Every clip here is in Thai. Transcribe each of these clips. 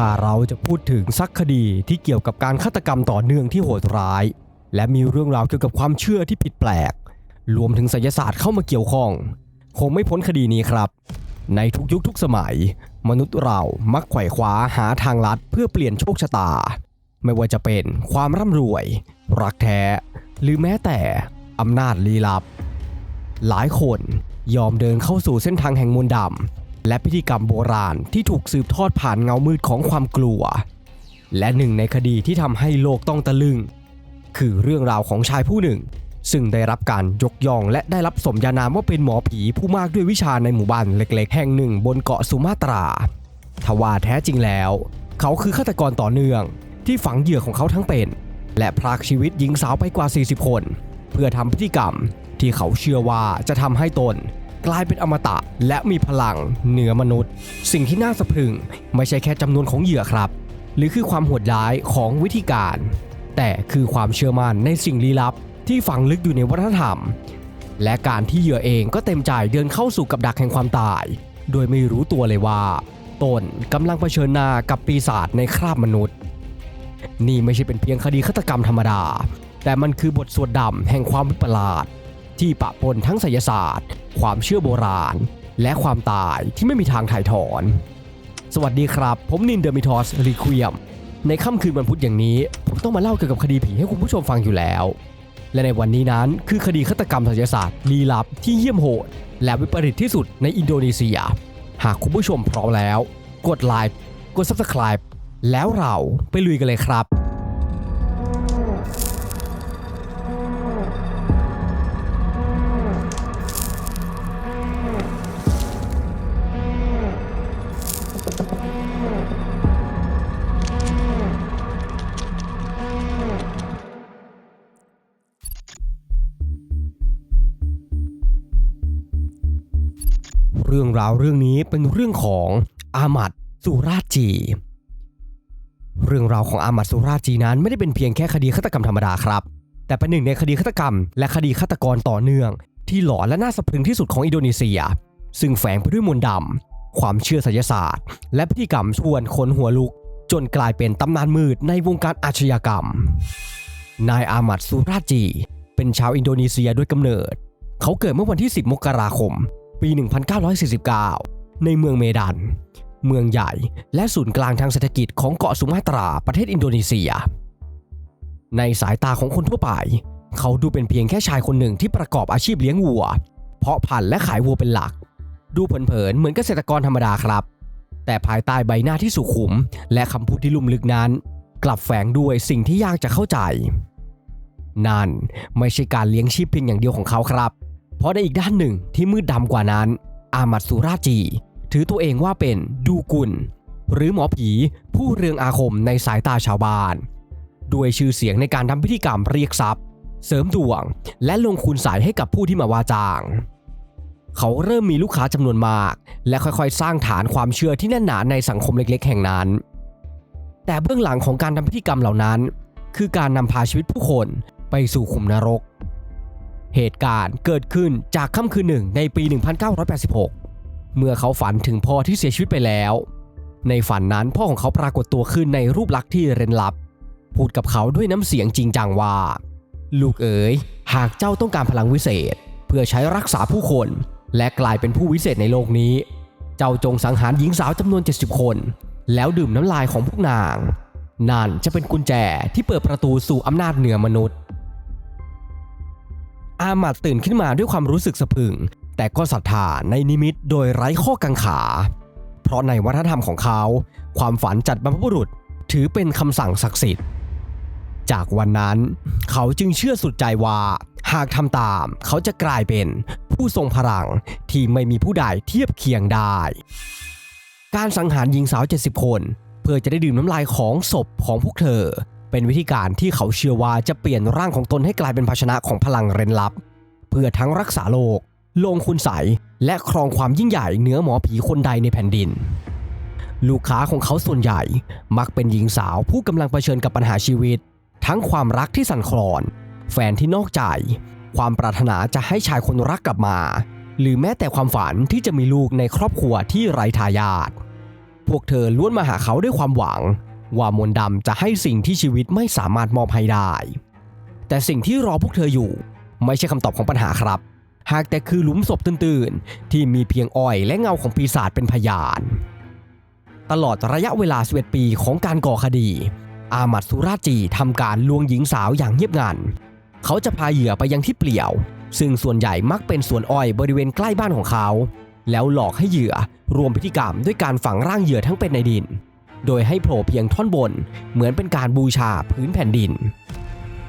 ถ้าเราจะพูดถึงสักคดีที่เกี่ยวกับการฆาตกรรมต่อเนื่องที่โหดร้าย และมีเรื่องราวเกี่ยวกับความเชื่อที่ผิดแปลก รวมถึงไสยศาสตร์เข้ามาเกี่ยวข้อง คงไม่พ้นคดีนี้ครับ ในทุกยุคทุกสมัย มนุษย์เรามักไขว่คว้าหาทางลัดเพื่อเปลี่ยนโชคชะตา ไม่ว่าจะเป็นความร่ำรวย รักแท้ หรือแม้แต่อำนาจลี้ลับ หลายคนยอมเดินเข้าสู่เส้นทางแห่งมนต์ดำ และพิธีกรรมโบราณที่ถูกสืบทอดผ่านเงามืดของความกลัว และหนึ่งในคดีที่ทำให้โลกต้องตะลึง คือเรื่องราวของชายผู้หนึ่ง ซึ่งได้รับการยกย่อง และได้รับสมญานามว่าเป็นหมอผีผู้มากด้วยวิชาในหมู่บ้านเล็ก ๆ แห่งหนึ่งบนเกาะสุมาตรา ทว่าแท้จริงแล้ว เขาคือฆาตกรต่อเนื่อง ที่ฝังเหยื่อของเขาทั้งเป็น และพรากชีวิตหญิงสาวไปกว่า 40 คน เพื่อทำพิธีกรรมที่เขาเชื่อว่าจะทำให้ตน กลายเป็นอมตะ และมีพลังเหนือมนุษย์ สิ่งที่น่าสะพรึง ไม่ใช่แค่จำนวนของเหยื่อครับ หรือคือความโหดร้ายของวิธีการ แต่คือความเชื่อมั่นในสิ่งลี้ลับ ที่ฝังลึกอยู่ในวัฒนธรรม และการที่เหยื่อเองก็เต็มใจเดินเข้าสู่กับดักแห่งความตาย โดยไม่รู้ตัวเลยว่าตนกำลังเผชิญหน้ากับปีศาจในคราบมนุษย์ นี่ไม่ใช่เป็นเพียงคดีฆาตกรรมธรรมดา แต่มันคือบทสวดดำแห่งความวิปลาส ที่ปะปนทั้งไสยศาสตร์ ความเชื่อโบราณ และความตายที่ไม่มีทางถ่ายถอน สวัสดีครับ ผมนินเดอร์มิทอสรีควียมในค่ำคืนวันพุธอย่างนี้ ผมต้องมาเล่าเกี่ยวกับคดีผีให้คุณผู้ชมฟังอยู่แล้ว และในวันนี้นั้นคือคดีฆาตกรรมไสยศาสตร์ลี้ลับที่เยี่ยมโหด และวิปริตที่สุดในอินโดนีเซีย หากคุณผู้ชมพร้อมแล้ว กดไลค์กด subscribe แล้วเราไปลุยกันเลยครับ รื่องราวเรื่องนี้เป็นเรื่องของอามัดสุราจี เรื่องราวของอามัดสุราจีนั้นไม่ได้เป็นเพียงแค่คดีฆาตกรรมธรรมดาครับ แต่เป็นหนึ่งในคดีฆาตกรรม และคดีฆาตกรต่อเนื่อง ที่หลอนและน่าสะพรึงที่สุดของอินโดนีเซีย ซึ่งแฝงไปด้วยมนต์ดำความเชื่อไสยศาสตร์ และพิธีกรรมชวนคนหัวลุก จนกลายเป็นตำนานมืดในวงการอาชญากรรม นายอามัดสุราจี เป็นชาวอินโดนีเซียด้วยกำเนิด เขาเกิดเมื่อวันที่ 10 มกราคม ปี 1949 ในเมืองเมดัน เมืองใหญ่และศูนย์กลางทางเศรษฐกิจของเกาะสุมาตราประเทศอินโดนีเซีย ในสายตาของคนทั่วไป เขาดูเป็นเพียงแค่ชายคนหนึ่งที่ประกอบอาชีพเลี้ยงวัว เพาะพันธุ์และขายวัวเป็นหลัก ดูเผินๆเหมือนเกษตรกรธรรมดาครับ แต่ภายใต้ใบหน้าที่สุขุม และคำพูดที่ลุ่มลึกนั้น กลับแฝงด้วยสิ่งที่ยากจะเข้าใจนั่นไม่ใช่การเลี้ยงชีพเพียงอย่างเดียวของเขาครับ เพราะในอีกด้านหนึ่งที่มืดดำกว่านั้น อามัดสุราจี ถือตัวเองว่าเป็นดูกุล หรือหมอผีผู้เรืองอาคมในสายตาชาวบ้าน ด้วยชื่อเสียงในการทำพิธีกรรมเรียกทรัพย์ เสริมดวง และลงคุณใสยให้กับผู้ที่มาว่าจ้าง เขาเริ่มมีลูกค้าจำนวนมาก และค่อยๆ สร้างฐานความเชื่อที่แน่นหนาในสังคมเล็ก ๆ แห่งนั้น แต่เบื้องหลังของการทำพิธีกรรมเหล่านั้น คือการนำพาชีวิตผู้คนไปสู่ขุมนรก เหตุการณ์เกิดขึ้นจากค่ำคืนหนึ่งในปี 1986 เมื่อเขาฝันถึงพ่อที่เสียชีวิตไปแล้ว ในฝันนั้นพ่อของเขาปรากฏตัวขึ้นในรูปลักษณ์ที่เร้นลับ พูดกับเขาด้วยน้ำเสียงจริงจังว่า ลูกเอ๋ย หากเจ้าต้องการพลังวิเศษ เพื่อใช้รักษาผู้คน และกลายเป็นผู้วิเศษในโลกนี้ เจ้าจงสังหารหญิงสาวจำนวน 70 คน แล้วดื่มน้ำลายของพวกนาง นั่นจะเป็นกุญแจที่เปิดประตูสู่อำนาจเหนือมนุษย์ อามัดตื่นขึ้นมาด้วยความรู้สึกสะพึง แต่ก็ศรัทธาในนิมิตโดยไร้ข้อกังขา เพราะในวัฒนธรรมของเขา ความฝันจัดบรรพบุรุษถือเป็นคำสั่งศักดิ์สิทธิ์ จากวันนั้นเขาจึงเชื่อสุดใจว่าหากทำตามเขาจะกลายเป็นผู้ทรงพลังที่ไม่มีผู้ใดเทียบเคียงได้ การสังหารหญิงสาว 70 คน เพื่อจะได้ดื่มน้ำลายของศพของพวกเธอ เป็นวิธีการที่เขาเชื่อว่าจะเปลี่ยนร่างของตนให้กลายเป็นภาชนะของพลังเร้นลับ เพื่อทั้งรักษาโลก ลงคุณใสยและครองความยิ่งใหญ่เหนือหมอผีคนใดในแผ่นดิน ลูกค้าของเขาส่วนใหญ่มักเป็นหญิงสาวผู้กำลังเผชิญกับปัญหาชีวิต ทั้งความรักที่สั่นคลอน แฟนที่นอกใจ ความปรารถนาจะให้ชายคนรักกลับมา หรือแม้แต่ความฝันที่จะมีลูกในครอบครัวที่ไร้ทายาทพวกเธอล้วนมาหาเขาด้วยความหวัง ว่ามนดำจะให้สิ่งที่ชีวิตไม่สามารถมอบให้ได้ แต่สิ่งที่รอพวกเธออยู่ ไม่ใช่คำตอบของปัญหาครับ หากแต่คือหลุมศพตื่นๆ ที่มีเพียงอ้อยและเงาของปีศาจเป็นพยาน ตลอดระยะเวลา 11 ปีของการก่อคดี อามัดสุราจีทำการลวงหญิงสาวอย่างเงียบงัน เขาจะพาเหยื่อไปยังที่เปลี่ยว ซึ่งส่วนใหญ่มักเป็นสวนอ้อยบริเวณใกล้บ้านของเขา แล้วหลอกให้เหยื่อรวมพิธีกรรมด้วยการฝังร่างเหยื่อทั้งเป็นในดิน โดยให้โผล่เพียงท่อนบน เหมือนเป็นการบูชาพื้นแผ่นดิน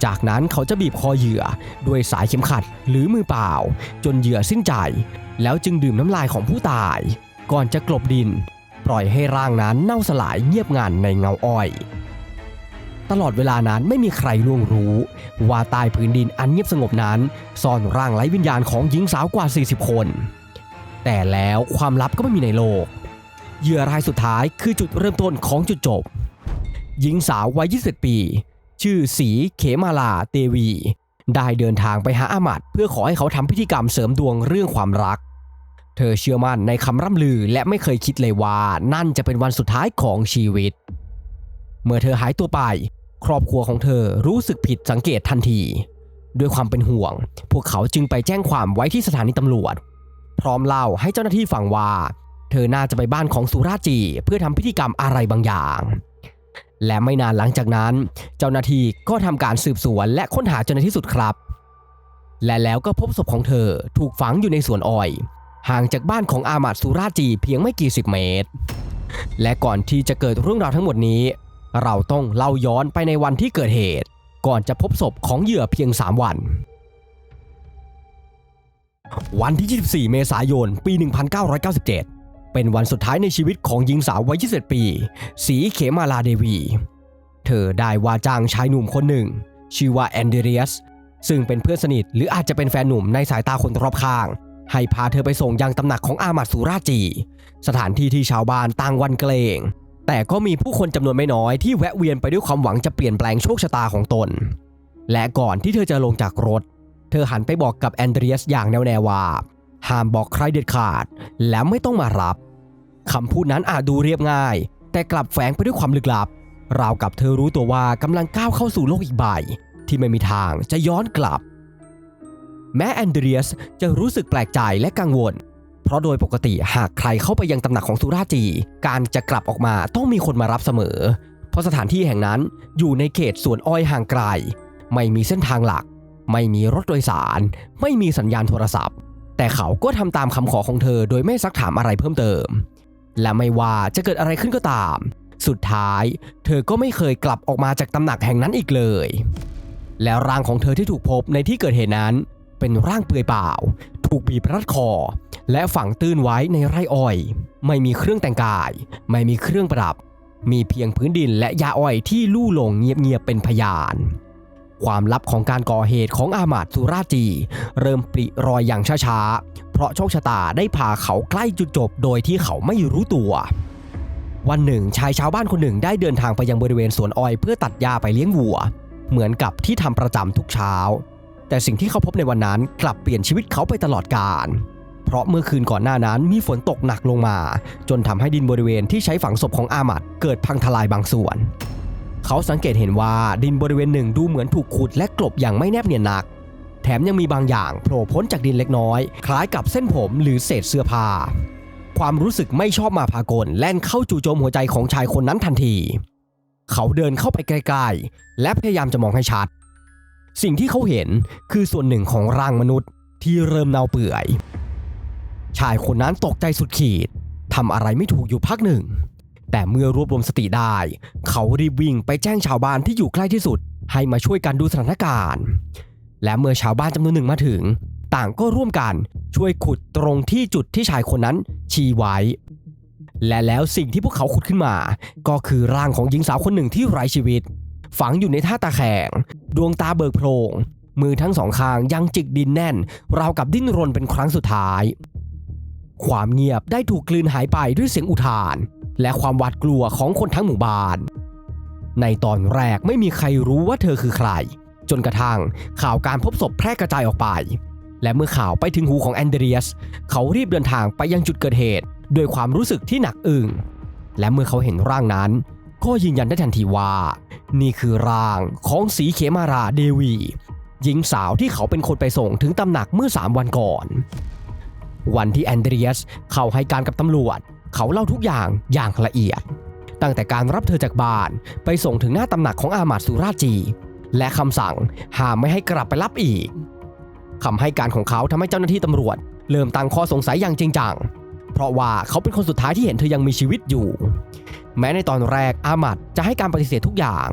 จากนั้นเขาจะบีบคอเหยื่อด้วยสายเข็มขัดหรือมือเปล่า จนเหยื่อสิ้นใจ แล้วจึงดื่มน้ำลายของผู้ตาย ก่อนจะกลบดิน ปล่อยให้ร่างนั้นเน่าสลายเงียบงันในเงาอ้อย ตลอดเวลานั้นไม่มีใครล่วงรู้ ว่าใต้พื้นดินอันเงียบสงบนั้นซ่อนร่างไร้วิญญาณของหญิงสาวกว่า 40 คน แต่แล้วความลับก็ไม่มีในโลก เหยื่อรายสุดท้ายคือจุดเริ่มต้นของจุดจบ หญิงสาววัย 21 ปี ชื่อสีเขมาลาเตวี ได้เดินทางไปหาอามัดเพื่อขอให้เขาทำพิธีกรรมเสริมดวงเรื่องความรัก เธอเชื่อมั่นในคำร่ำลือและไม่เคยคิดเลยว่านั่นจะเป็นวันสุดท้ายของชีวิต เมื่อเธอหายตัวไป ครอบครัวของเธอรู้สึกผิดสังเกตทันที ด้วยความเป็นห่วง พวกเขาจึงไปแจ้งความไว้ที่สถานีตำรวจ พร้อมเล่าให้เจ้าหน้าที่ฟังว่า เธอน่าจะไปบ้านของสุราจีเพื่อทำพิธีกรรมอะไรบางอย่าง และไม่นานหลังจากนั้น เจ้าหน้าที่ก็ทำการสืบสวนและค้นหาจนในที่สุดครับ และแล้วก็พบศพของเธอถูกฝังอยู่ในสวนอ้อย ห่างจากบ้านของอามัดสุราจีเพียงไม่กี่สิบเมตร และก่อนที่จะเกิดเรื่องราวทั้งหมดนี้ เราต้องเล่าย้อนไปในวันที่เกิดเหตุ ก่อนจะพบศพของเหยื่อเพียง 3 วันวันที่ 24 เมษายน ปี 1997 เป็นวันสุดท้ายในชีวิตของหญิงสาววัย21ปี สีเขมาลาเดวี เธอได้ว่าจ้างชายหนุ่มคนหนึ่ง ชื่อว่าแอนเดรียส ซึ่งเป็นเพื่อนสนิทหรืออาจจะเป็นแฟนหนุ่มในสายตาคนรอบข้าง ให้พาเธอไปส่งยังตำหนักของอามัดสุราจี สถานที่ที่ชาวบ้านต่างวันเกรงแต่ก็มีผู้คนจำนวนไม่น้อยที่แวะเวียนไปด้วยความหวังจะเปลี่ยนแปลงโชคชะตาของตน และก่อนที่เธอจะลงจากรถ เธอหันไปบอกกับแอนเดรียสอย่างแน่วแน่ว่า ห้ามบอกใครเด็ดขาด และไม่ต้องมารับ คำพูดนั้นอาจดูเรียบง่าย แต่กลับแฝงไปด้วยความลึกลับ ราวกับเธอรู้ตัวว่ากำลังก้าวเข้าสู่โลกอีกใบ ที่ไม่มีทางจะย้อนกลับ แม้แอนเดรียสจะรู้สึกแปลกใจและกังวล เพราะโดยปกติหากใครเข้าไปยังตำหนักของสุราจี การจะกลับออกมาต้องมีคนมารับเสมอ เพราะสถานที่แห่งนั้นอยู่ในเขตสวนอ้อยห่างไกล ไม่มีเส้นทางหลัก ไม่มีรถโดยสาร ไม่มีสัญญาณโทรศัพท์ แต่เขาก็ทำตามคำขอของเธอโดยไม่ซักถามอะไรเพิ่มเติม และไม่ว่าจะเกิดอะไรขึ้นก็ตาม สุดท้าย เธอก็ไม่เคยกลับออกมาจากตำหนักแห่งนั้นอีกเลย แล้วร่างของเธอที่ถูกพบในที่เกิดเหตุนั้น เป็นร่างเปลือยเปล่า ถูกบีบรัดคอ และฝังตื้นไว้ในไร่อ้อย ไม่มีเครื่องแต่งกาย ไม่มีเครื่องประดับ มีเพียงพื้นดินและยาอ้อยที่ลู่ลงเงียบๆเป็นพยานความลับของการก่อเหตุของอามาตสุราจี เริ่มปริรอยอย่างช้าๆ เพราะโชคชะตาได้พาเขาใกล้จุดจบโดยที่เขาไม่รู้ตัว วันหนึ่ง ชายชาวบ้านคนหนึ่งได้เดินทางไปยังบริเวณสวนอ้อยเพื่อตัดหญ้าไปเลี้ยงวัว เหมือนกับที่ทำประจำทุกเช้า แต่สิ่งที่เขาพบในวันนั้นกลับเปลี่ยนชีวิตเขาไปตลอดกาลเพราะเมื่อคืนก่อนหน้านั้นมีฝนตกหนักลงมา จนทำให้ดินบริเวณที่ใช้ฝังศพของอามัดเกิดพังทลายบางส่วน เขาสังเกตเห็นว่าดินบริเวณหนึ่งดูเหมือนถูกขุดและกลบอย่างไม่แนบเนียนนัก แถมยังมีบางอย่างโผล่พ้นจากดินเล็กน้อย คล้ายกับเส้นผมหรือเศษเสื้อผ้า ความรู้สึกไม่ชอบมาพากลแล่นเข้าจู่โจมหัวใจของชายคนนั้นทันที เขาเดินเข้าไปใกล้ๆ และพยายามจะมองให้ชัด สิ่งที่เขาเห็นคือส่วนหนึ่งของร่างมนุษย์ที่เริ่มเน่าเปื่อย ชายคนนั้นตกใจสุดขีดทำอะไรไม่ถูกอยู่พักหนึ่ง แต่เมื่อรวบรวมสติได้ เขารีบวิ่งไปแจ้งชาวบ้านที่อยู่ใกล้ที่สุด ให้มาช่วยกันดูสถานการณ์ และเมื่อชาวบ้านจำนวนหนึ่งมาถึง ต่างก็ร่วมกันช่วยขุดตรงที่จุดที่ชายคนนั้นชี้ไว้ และแล้วสิ่งที่พวกเขาขุดขึ้นมา ก็คือร่างของหญิงสาวคนหนึ่งที่ไร้ชีวิต ฝังอยู่ในท่าตาแข็งดวงตาเบิกโพรง มือทั้งสองข้างยังจิกดินแน่น ราวกับดิ้นรนเป็นครั้งสุดท้าย ความเงียบได้ถูกกลืนหายไปด้วยเสียงอุทาน และความหวาดกลัวของคนทั้งหมู่บ้าน ในตอนแรกไม่มีใครรู้ว่าเธอคือใคร จนกระทั่งข่าวการพบศพแพร่กระจายออกไป และเมื่อข่าวไปถึงหูของแอนเดรียส เขารีบเดินทางไปยังจุดเกิดเหตุด้วยความรู้สึกที่หนักอึ้งและเมื่อเขาเห็นร่างนั้น ก็ยืนยันได้ทันทีว่า นี่คือร่างของสีเขมาราเดวีหญิงสาวที่เขาเป็นคนไปส่งถึงตำหนักเมื่อ 3 วันก่อน วันที่แอนเดรียสเข้าให้การกับตำรวจ เขาเล่าทุกอย่างอย่างละเอียด ตั้งแต่การรับเธอจากบ้านไปส่งถึงหน้าตำหนักของอามาตสุราจี และคำสั่งห้ามไม่ให้กลับไปรับอีกคำให้การของเขาทำให้เจ้าหน้าที่ตำรวจ เริ่มตั้งข้อสงสัยอย่างจริงจังเพราะว่าเขาเป็นคนสุดท้ายที่เห็นเธอยังมีชีวิตอยู่ แม้ในตอนแรกอามัดจะให้การปฏิเสธทุกอย่าง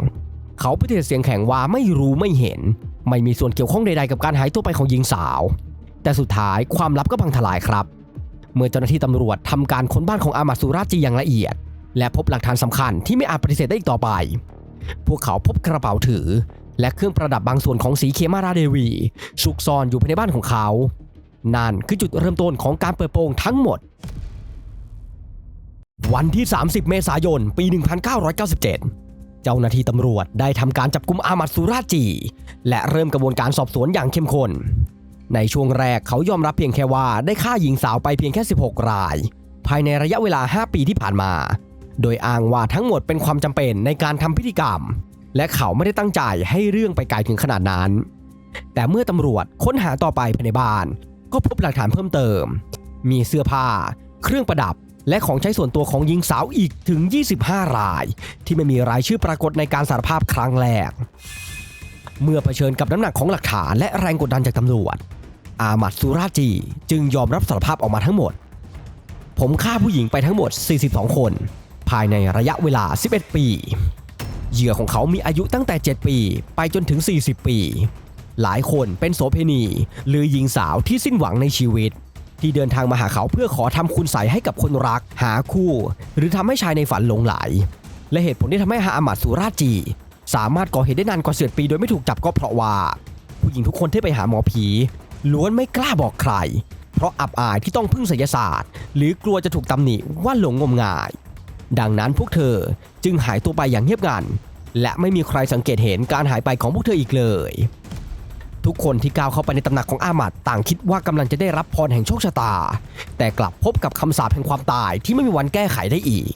เขาปฏิเสธเสียงแข็งว่าไม่รู้ไม่เห็น ไม่มีส่วนเกี่ยวข้องใดๆกับการหายตัวไปของหญิงสาว แต่สุดท้ายความลับก็พังทลายครับ เมื่อเจ้าหน้าที่ตำรวจทำการค้นบ้านของอามัดสุราจีอย่างละเอียด และพบหลักฐานสำคัญที่ไม่อาจปฏิเสธได้อีกต่อไป พวกเขาพบกระเป๋าถือ และเครื่องประดับบางส่วนของสีเคมาราเดวีซุกซ่อนอยู่ภายในบ้านของเขา นั่นคือจุดเริ่มต้นของการเปิดโปงทั้งหมด วันที่ 30 เมษายน ปี 1997 เจ้าหน้าที่ตำรวจได้ทำการจับกุมอามัดสุราจี และเริ่มกระบวนการสอบสวนอย่างเข้มข้น ในช่วงแรกเขายอมรับเพียงแค่ว่าได้ฆ่าหญิงสาวไปเพียงแค่ 16 ราย ภายในระยะเวลา 5 ปีที่ผ่านมา โดยอ้างว่าทั้งหมดเป็นความจำเป็นในการทำพิธีกรรม และเขาไม่ได้ตั้งใจให้เรื่องไปไกลถึงขนาดนั้น แต่เมื่อตำรวจค้นหาต่อไปภายในบ้าน ก็พบหลักฐานเพิ่มเติม มีเสื้อผ้า เครื่องประดับ และของใช้ส่วนตัวของหญิงสาวอีกถึง 25 ราย ที่ไม่มีรายชื่อปรากฏในการสารภาพครั้งแรก เมื่อเผชิญกับน้ำหนักของหลักฐานและแรงกดดันจากตำรวจ อามัดสุราจีจึงยอมรับสารภาพออกมาทั้งหมด ผมฆ่าผู้หญิงไปทั้งหมด 42 คน ภายในระยะเวลา 11 ปี เหยื่อของเขามีอายุตั้งแต่ 7 ปี ไปจนถึง 40 ปี หลายคนเป็นโสเภณี หรือหญิงสาวที่สิ้นหวังในชีวิต ที่เดินทางมาหาเขาเพื่อขอทำคุณใสยให้กับคนรัก หาคู่ หรือทำให้ชายในฝันหลงไหล และเหตุผลที่ทำให้ฮาอามัดสุราจี สามารถก่อเหตุได้นานกว่าเสียดปีโดยไม่ถูกจับก็เพราะว่า ผู้หญิงทุกคนที่ไปหาหมอผีล้วนไม่กล้าบอกใคร เพราะอับอายที่ต้องพึ่งไสยศาสตร์ หรือกลัวจะถูกตำหนิว่าหลงงมงาย ดังนั้นพวกเธอจึงหายตัวไปอย่างเงียบงัน และไม่มีใครสังเกตเห็นการหายไปของพวกเธออีกเลย ทุกคนที่ก้าวเข้าไปในตำหนักของอามัดต่างคิดว่ากำลังจะได้รับพรแห่งโชคชะตา แต่กลับพบกับคำสาปแห่งความตายที่ไม่มีวันแก้ไขได้อีก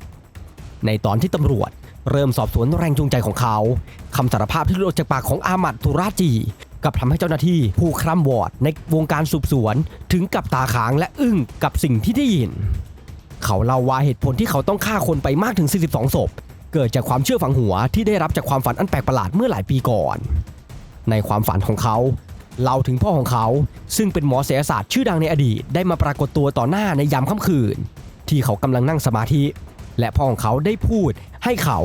ในตอนที่ตำรวจเริ่มสอบสวนแรงจูงใจของเขาคำสารภาพที่หลุดจากปากของอามัดทุราจี กับทำให้เจ้าหน้าที่ผู้คร่ำวอดในวงการสืบสวนถึงกับตาค้างและอึ้งกับสิ่งที่ได้ยิน เขาเล่าว่าเหตุผลที่เขาต้องฆ่าคนไปมากถึง 42 ศพ เกิดจากความเชื่อฝังหัวที่ได้รับจากความฝันอันแปลกประหลาดเมื่อหลายปีก่อน ในความฝันของเขาเล่าถึงพ่อของเขา ซึ่งเป็นหมอเสยศาสตร์ชื่อดังในอดีตได้มาปรากฏตัวต่อหน้าในยามค่ำคืน ที่เขากำลังนั่งสมาธิ และพ่อของเขาได้พูดให้เขา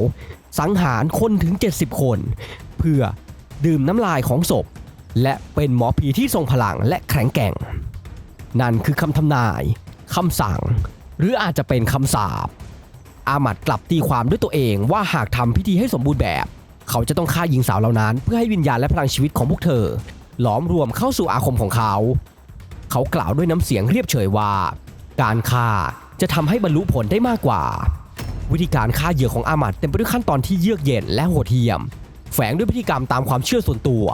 สังหารคนถึง 70 คน เพื่อดื่มน้ำลายของศพ และเป็นหมอผีที่ทรงพลังและแข็งแกร่ง นั่นคือคำทำนายคำสั่ง หรืออาจจะเป็นคำสาปอามัดกลับตีความด้วยตัวเองว่าหากทำพิธีให้สมบูรณ์แบบ เขาจะต้องฆ่าหญิงสาวเหล่านั้น เพื่อให้วิญญาณและพลังชีวิตของพวกเธอ หลอมรวมเข้าสู่อาคมของเขา เขากล่าวด้วยน้ำเสียงเรียบเฉยว่า การฆ่าจะทำให้บรรลุผลได้มากกว่า วิธีการฆ่าเหยื่อของอามัดเต็มไปด้วยขั้นตอนที่เยือกเย็นและโหดเหี้ยม แฝงด้วยพิธีกรรมตามความเชื่อส่วนตัว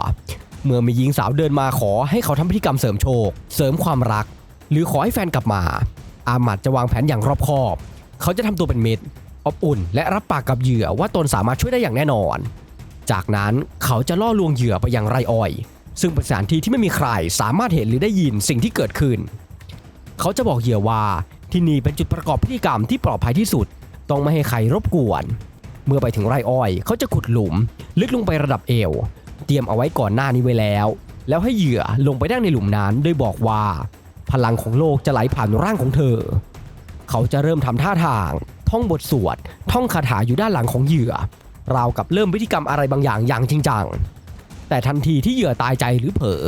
เมื่อมีหญิงสาวเดินมาขอให้เขาทำพิธีกรรมเสริมโชค เสริมความรัก หรือขอให้แฟนกลับมา อามัดจะวางแผนอย่างรอบคอบ เขาจะทำตัวเป็นมิตรอบอุ่น และรับปากกับเหยื่อว่าตนสามารถช่วยได้อย่างแน่นอน จากนั้นเขาจะล่อลวงเหยื่อไปยังไรอ้อย ซึ่งเป็นสถานที่ที่ไม่มีใครสามารถเห็นหรือได้ยินสิ่งที่เกิดขึ้น เขาจะบอกเหยื่อว่าที่นี่เป็นจุดประกอบพิธีกรรมที่ปลอดภัยที่สุด ต้องไม่ให้ใครรบกวน เมื่อไปถึงไรอ้อย เขาจะขุดหลุม ลึกลงไประดับเอว เตรียมเอาไว้ก่อนหน้านี้ไว้แล้ว แล้วให้เหยื่อลงไปนั่งในหลุมนั้นโดยบอกว่า พลังของโลกจะไหลผ่านร่างของเธอ เขาจะเริ่มทำท่าทาง ท่องบทสวด ท่องคาถาอยู่ด้านหลังของเหยื่อ ราวกับเริ่มพิธีกรรมอะไรบางอย่างอย่างจริงจัง แต่ทันทีที่เหยื่อตายใจหรือเผลอ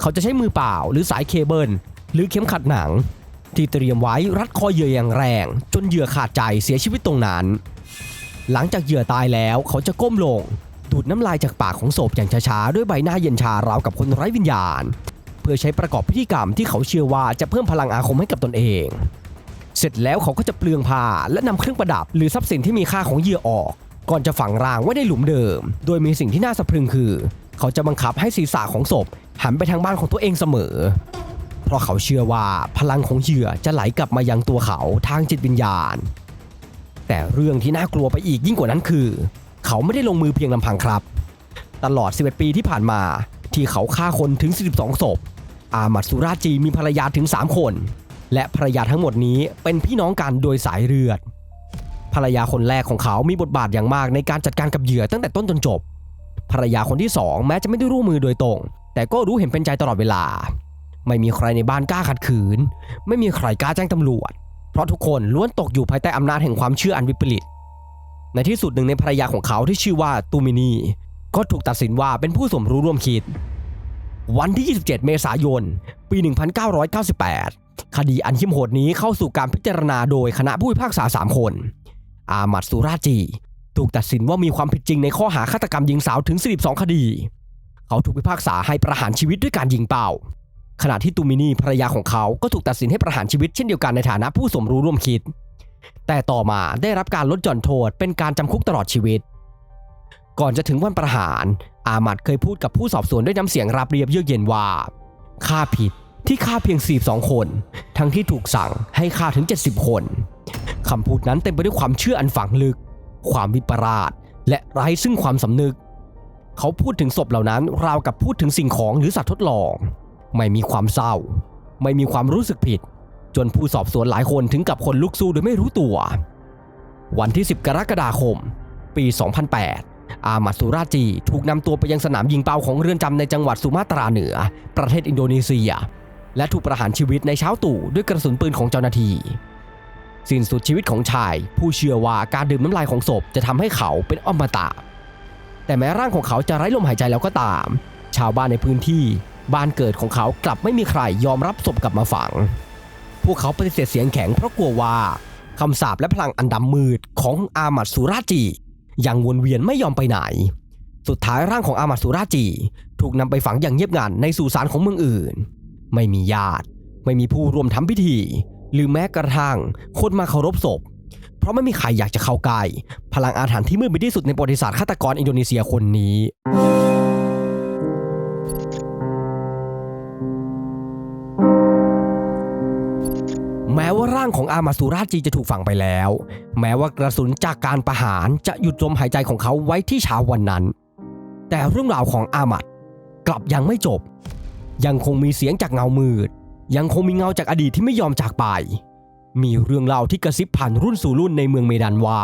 เขาจะใช้มือเปล่าหรือสายเคเบิล หรือเข็มขัดหนัง ที่เตรียมไว้รัดคอเหยื่ออย่างแรง จนเหยื่อขาดใจเสียชีวิตตรงนั้น หลังจากเหยื่อตายแล้วเขาจะก้มลงดูดน้ำลายจากปากของศพอย่างช้าๆ ด้วยใบหน้าเย็นชาราวกับคนไร้วิญญาณ เพื่อใช้ประกอบพิธีกรรมที่เขาเชื่อว่าจะเพิ่มพลังอาคมให้กับตนเอง เสร็จแล้วเขาก็จะเปลืองผ้าและนำเครื่องประดับ หรือทรัพย์สินที่มีค่าของเหยื่อออก ก่อนจะฝังร่างไว้ในหลุมเดิม โดยมีสิ่งที่น่าสะพรึงคือ เขาจะบังคับให้ศีรษะของศพ หันไปทางบ้านของตัวเองเสมอ เพราะเขาเชื่อว่าพลังของเหยื่อจะไหลกลับมายังตัวเขาทางจิตวิญญาณ แต่เรื่องที่น่ากลัวไปอีกยิ่งกว่านั้นคือ เขาไม่ได้ลงมือเพียงลำพังครับ ตลอด 11 ปีที่ผ่านมาที่เขาฆ่าคนถึง42ศพ อามัดสุราจีมีภรรยาถึง 3 คน และภรรยาทั้งหมดนี้เป็นพี่น้องกันโดยสายเลือด ภรรยาคนแรกของเขามีบทบาทอย่างมากในการจัดการกับเหยื่อตั้งแต่ต้นจนจบ ภรรยาคนที่สองแม้จะไม่ได้ร่วมมือโดยตรง แต่ก็รู้เห็นเป็นใจตลอดเวลา ไม่มีใครในบ้านกล้าขัดขืน ไม่มีใครกล้าแจ้งตำรวจ เพราะทุกคนล้วนตกอยู่ภายใต้อำนาจแห่งความเชื่ออันวิปริตในที่สุดหนึ่งในภรรยาของเขาที่ชื่อว่าตูมินีก็ถูกตัดสินว่าเป็นผู้สมรู้ร่วมคิด วันที่ 27 เมษายน ปี 1998 คดีอันขิมโหดนี้เข้าสู่การพิจารณาโดยคณะผู้พิพากษา 3 คน อามัดสุราจี ถูกตัดสินว่ามีความผิดจริงในข้อหาฆาตกรรมหญิงสาวถึง42คดี เขาถูกพิพากษาให้ประหารชีวิตด้วยการยิงเป้าขณะที่ตูมินีภรรยาของเขาก็ถูกตัดสินให้ประหารชีวิตเช่นเดียวกันในฐานะผู้สมรู้ร่วมคิด แต่ต่อมาได้รับการลดหย่อนโทษเป็นการจำคุกตลอดชีวิต ก่อนจะถึงวันประหาร อามัดเคยพูดกับผู้สอบสวนด้วยน้ำเสียงราบเรียบเยือกเย็นว่าฆ่าผิดที่ฆ่าเพียง 42 คน ทั้งที่ถูกสั่งให้ฆ่าถึง 70 คนคำพูดนั้นเต็มไปด้วยความเชื่ออันฝังลึก ความวิปราสและไร้ซึ่งความสำนึก เขาพูดถึงศพเหล่านั้นราวกับพูดถึงสิ่งของหรือสัตว์ทดลอง ไม่มีความเศร้า ไม่มีความรู้สึกผิด จนผู้สอบสวนหลายคนถึงกับคนลุกสู้โดยไม่รู้ตัว วันที่ 10 กรกฎาคม ปี 2008 อามัดสุราจีถูกนำตัวไปยังสนามยิงเป้าของเรือนจำในจังหวัดสุมาตราเหนือ ประเทศอินโดนีเซีย และถูกประหารชีวิตในเช้าตู่ด้วยกระสุนปืนของเจ้าหน้าที่สิ้นสุดชีวิตของชาย ผู้เชื่อว่าการดื่มน้ำลายของศพจะทำให้เขาเป็นอมตะ แต่แม้ร่างของเขาจะไร้ลมหายใจแล้วก็ตาม ชาวบ้านในพื้นที่บ้านเกิดของเขากลับไม่มีใครยอมรับศพกลับมาฝัง พวกเขาปฏิเสธเสียงแข็งเพราะกลัวว่าคำสาปและพลังอันดำมืดของอามัดสุราจี ยังวนเวียนไม่ยอมไปไหน สุดท้ายร่างของอามัดสุราจี ถูกนำไปฝังอย่างเงียบงันในสุสานของเมืองอื่น ไม่มีญาติ ไม่มีผู้ร่วมทำพิธี หรือแม้กระทั่งคนมาเคารพศพ เพราะไม่มีใครอยากจะเข้าใกล้พลังอาถรรพ์ที่มืดมิดที่สุดในประวัติศาสตร์ฆาตกรอินโดนีเซียคนนี้าร่างของอามาสุราจีจะถูกฝังไปแล้ว แม้ว่ากระสุนจากการประหารจะหยุดลมหายใจของเขาไว้ที่เช้าวันนั้น แต่เรื่องราวของอามัดกลับยังไม่จบ ยังคงมีเสียงจากเงามืด ยังคงมีเงาจากอดีตที่ไม่ยอมจากไป มีเรื่องเล่าที่กระซิบผ่านรุ่นสู่รุ่นในเมืองเมดันว่า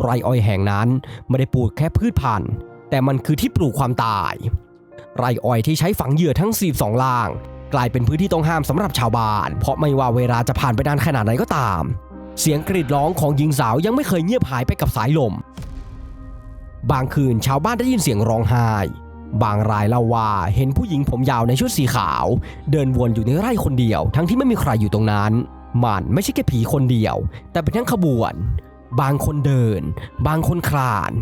ไรอ้อยแห่งนั้นไม่ได้ปลูกแค่พืชพันธุ์ แต่มันคือที่ปลูกความตาย ไรอ้อยที่ใช้ฝังเหยื่อทั้ง 42ล่าง กลายเป็นพื้นที่ต้องห้ามสำหรับชาวบ้าน เพราะไม่ว่าเวลาจะผ่านไปนานขนาดไหนก็ตาม เสียงกรีดร้องของหญิงสาวยังไม่เคยเงียบหายไปกับสายลม บางคืนชาวบ้านได้ยินเสียงร้องไห้บางรายเล่าว่าเห็นผู้หญิงผมยาวในชุดสีขาว เดินวนอยู่ในไร่คนเดียว ทั้งที่ไม่มีใครอยู่ตรงนั้น มันไม่ใช่แค่ผีคนเดียว แต่เป็นทั้งขบวน บางคนเดิน บางคนคลาน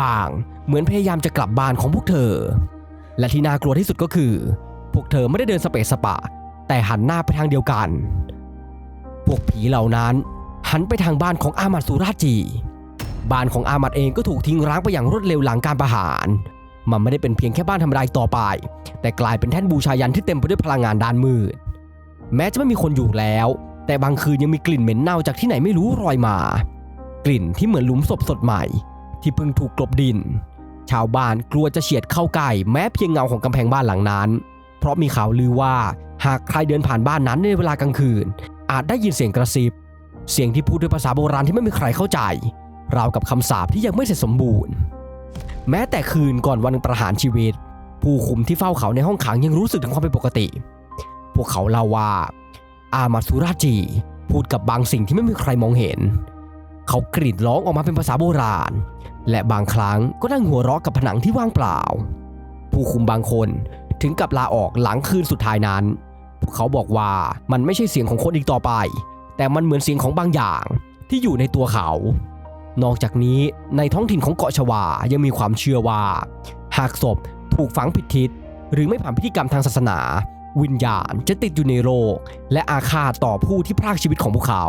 บางเหมือนพยายามจะกลับบ้านของพวกเธอ และที่น่ากลัวที่สุดก็คือ พวกเธอไม่ได้เดินสเปซสปะ แต่หันหน้าไปทางเดียวกัน พวกผีเหล่านั้นหันไปทางบ้านของอามัดสุราจี บ้านของอามัดเองก็ถูกทิ้งร้างไปอย่างรวดเร็วหลังการประหาร มันไม่ได้เป็นเพียงแค่บ้านธรรมดาต่อไป แต่กลายเป็นแท่นบูชายันที่เต็มไปด้วยพลังงานด้านมืด แม้จะไม่มีคนอยู่แล้ว แต่บางคืนยังมีกลิ่นเหม็นเน่าจากที่ไหนไม่รู้ลอยมา กลิ่นที่เหมือนหลุมศพสดใหม่ ที่เพิ่งถูกกลบดิน ชาวบ้านกลัวจะเฉียดเข้าใกล้แม้เพียงเงาของกำแพงบ้านหลังนั้น เพราะมีข่าวลือว่าหากใครเดินผ่านบ้านนั้นในเวลากลางคืน อาจได้ยินเสียงกระซิบ เสียงที่พูดด้วยภาษาโบราณที่ไม่มีใครเข้าใจ ราวกับคำสาปที่ยังไม่เสร็จสมบูรณ์ แม้แต่คืนก่อนวันประหารชีวิต ผู้คุมที่เฝ้าเขาในห้องขังยังรู้สึกถึงความเป็นปกติ พวกเขาเล่าว่า อามาสุราจีพูดกับบางสิ่งที่ไม่มีใครมองเห็น เขากรีดร้องออกมาเป็นภาษาโบราณ และบางครั้งก็นั่งหัวเราะกับผนังที่ว่างเปล่า ผู้คุมบางคนถึงกับลาออกหลังคืนสุดท้ายนั้น พวกเขาบอกว่ามันไม่ใช่เสียงของคนอีกต่อไป แต่มันเหมือนเสียงของบางอย่างที่อยู่ในตัวเขา นอกจากนี้ในท้องถิ่นของเกาะชวายังมีความเชื่อว่า หากศพถูกฝังผิดทิศหรือไม่ผ่านพิธีกรรมทางศาสนา วิญญาณจะติดอยู่ในโลกและอาฆาตต่อผู้ที่พรากชีวิตของพวกเขา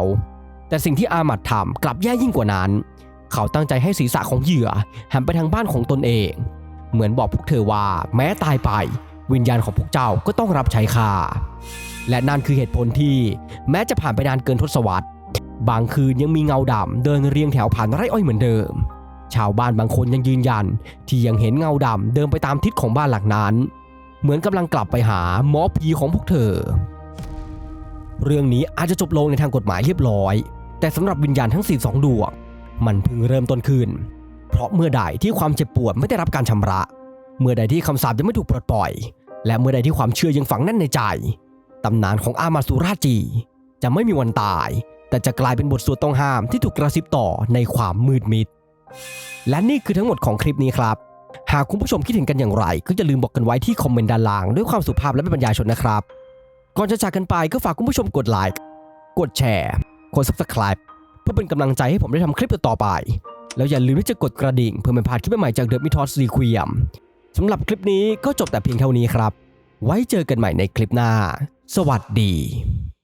แต่สิ่งที่อามัดทำกลับแย่ยิ่งกว่านั้น เขาตั้งใจให้ศีรษะของเหยื่อหันไปทางบ้านของตนเอง เหมือนบอกพวกเธอว่าแม้ตายไป วิญญาณของพวกเจ้าก็ต้องรับใช้ค่าและนั่นคือเหตุผลที่ แม้จะผ่านไปนานเกินทศวรรษ บางคืนยังมีเงาดำเดินเรียงแถวผ่านไร่อ้อยเหมือนเดิม ชาวบ้านบางคนยังยืนยัน ที่ยังเห็นเงาดำเดินไปตามทิศของบ้านหลังนั้น เหมือนกำลังกลับไปหาหมอผีของพวกเธอ เรื่องนี้อาจจะจบลงในทางกฎหมายเรียบร้อย แต่สำหรับวิญญาณทั้ง 42 ดวง มันเพิ่งเริ่มต้นขึ้น เพราะเมื่อใดที่ความเจ็บปวดไม่ได้รับการชำระ เมื่อใดที่คำสาปยังไม่ถูกปลดปล่อย และเมื่อใดที่ความเชื่อยังฝังแน่นในใจตำนานของอามาสุราจี จะไม่มีวันตาย แต่จะกลายเป็นบทสวดต้องห้ามที่ถูกกระซิบต่อในความมืดมิด และนี่คือทั้งหมดของคลิปนี้ครับ หากคุณผู้ชมคิดเห็นกันอย่างไร ก็อย่าลืมบอกกันไว้ที่คอมเมนต์ด้านล่างด้วยความสุภาพและเป็นบรรยายชนนะครับ ก่อนจะจากกันไปก็ฝากคุณผู้ชมกดไลค์กดแชร์กด subscribe เพื่อเป็นกำลังใจให้ผมได้ทำคลิปต่อๆไป แล้วอย่าลืมที่จะกดกระดิ่งเพื่อไม่พลาดคลิปใหม่จากเดอะมิทอสซีควีมสำหรับคลิปนี้ก็จบแต่เพียงเท่านี้ครับ ไว้เจอกันใหม่ในคลิปหน้า สวัสดี